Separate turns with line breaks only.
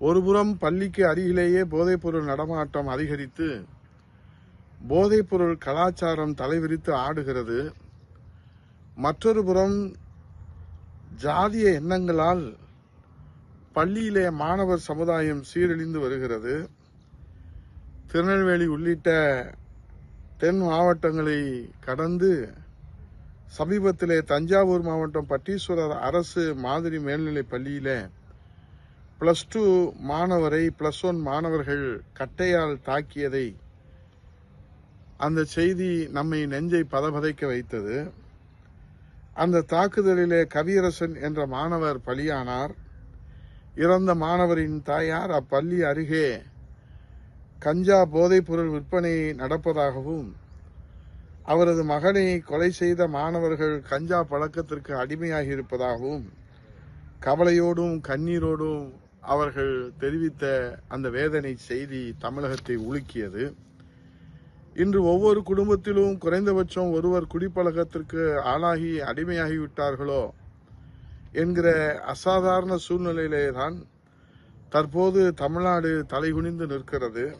ஒருபுறம் பள்ளிக்கு அருகிலேயே போதைப்பொருள் நடமாட்டம் அதிகரித்து போதைப்பொருள் கலாச்சாரம் தலைவிரித்து ஆடுகிறது. மற்றொரு புறம் ஜாதிய எண்ணங்களால் பள்ளியிலே மாணவர் சமுதாயம் சீரழிந்து வருகிறது. திருநெல்வேலி உள்ளிட்ட தென் மாவட்டங்களை கடந்து சமீபத்திலே தஞ்சாவூர் மாவட்டம் பட்டீஸ்வரர் அரசு மாதிரி மேல்நிலைப் பள்ளியிலே பிளஸ் டூ மாணவரை பிளஸ் ஒன் மாணவர்கள் கட்டையால் தாக்கியதை அந்த செய்தி நம்மை நெஞ்சை பதபதைக்க வைத்தது. அந்த தாக்குதலிலே கவியரசன் என்ற மாணவர் பலியானார். இறந்த மாணவரின் தாயார் அப்பள்ளி அருகே கஞ்சா போதைப்பொருள் விற்பனை நடப்பதாகவும் அவரது மகனை கொலை செய்த மாணவர்கள் கஞ்சா பழக்கத்திற்கு அடிமையாகி இருப்பதாகவும் கவலையோடும் கண்ணீரோடும் அவர்கள் தெரிவித்த அந்த வேதனை செய்தி தமிழகத்தை உலுக்கியது. இன்று ஒவ்வொரு குடும்பத்திலும் குறைந்தபட்சம் ஒருவர் குடிப்பழக்கத்திற்கு ஆளாகி அடிமையாகிவிட்டார்களோ என்கிற அசாதாரண சூழ்நிலையிலே தான் தற்போது தமிழ்நாடு தலைகுனிந்து நிற்கிறது.